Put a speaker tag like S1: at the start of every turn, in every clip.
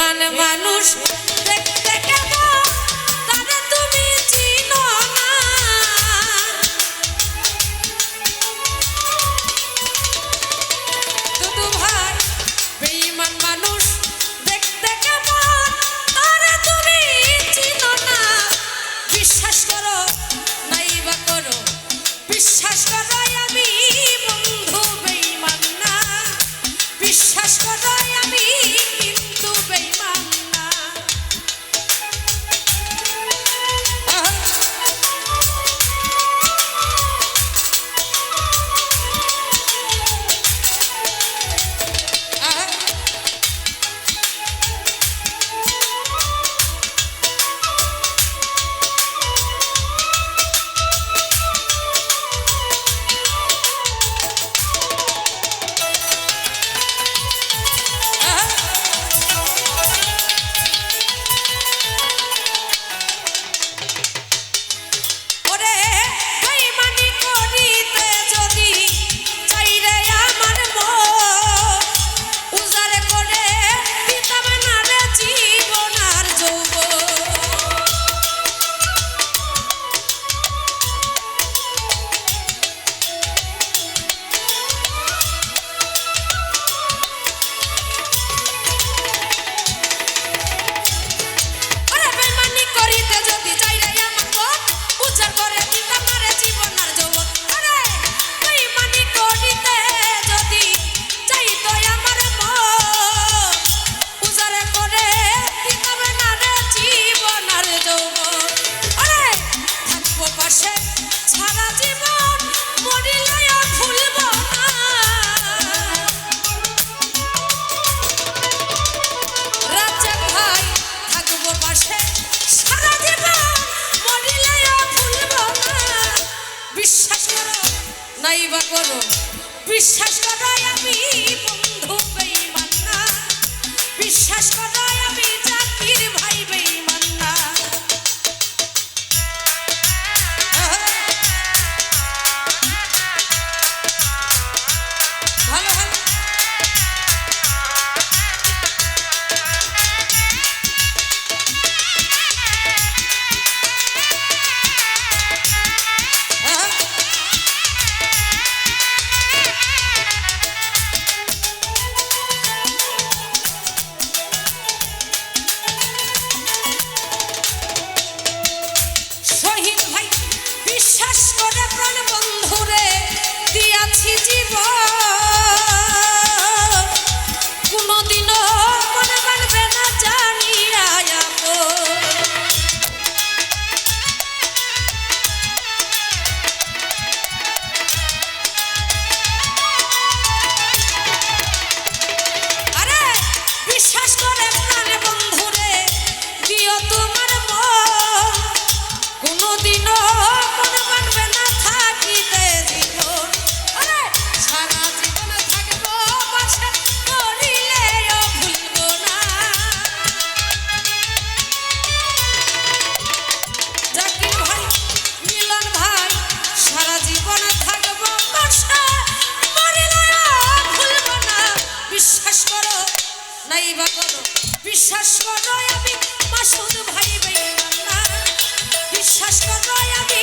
S1: বেইমান মানুষ শেষ করাই আমি। বিশ্বাস করো নাই বা করো। বিশ্বাস করো আমি মাসুদ ভাই ভাই বিশ্বাস করো আমি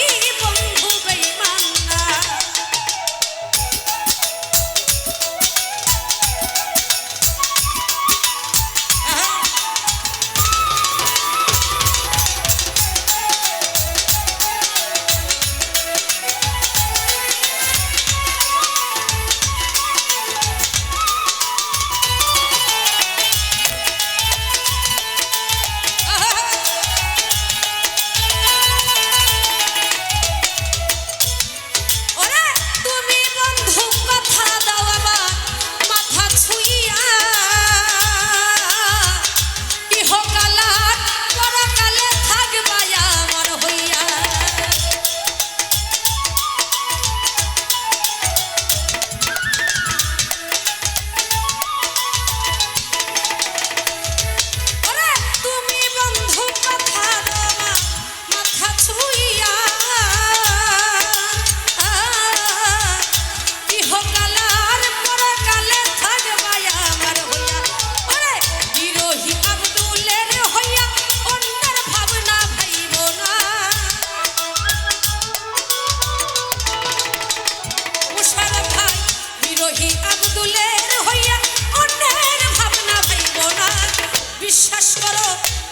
S1: বিশ্বাস করো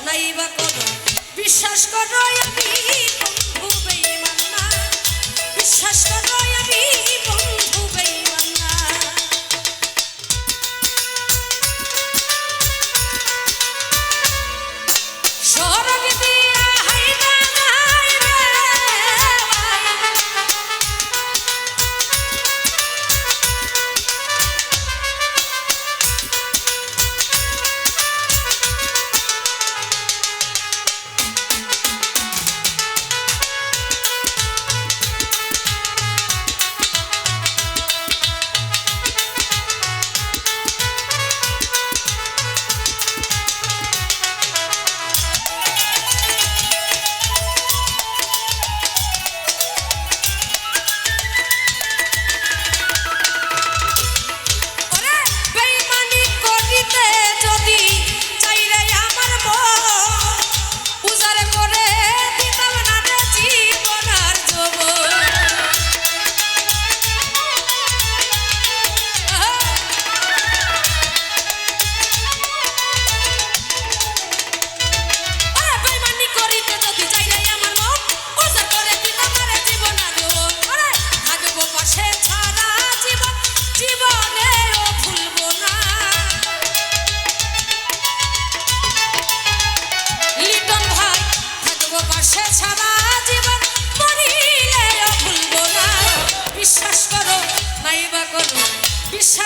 S1: নাই বা করো। বিশ্বাস করো আমি বন্ধু বেঈমান বিশ্বাস করো আমি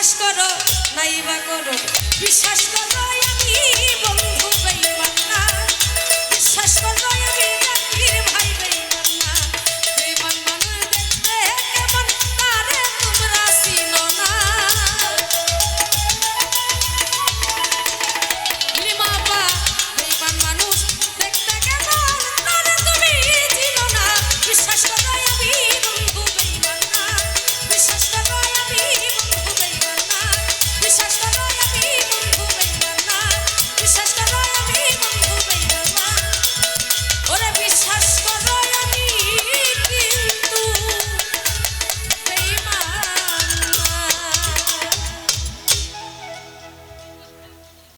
S1: বিশ্বাস করো নাইবা করো। বিশ্বাস করো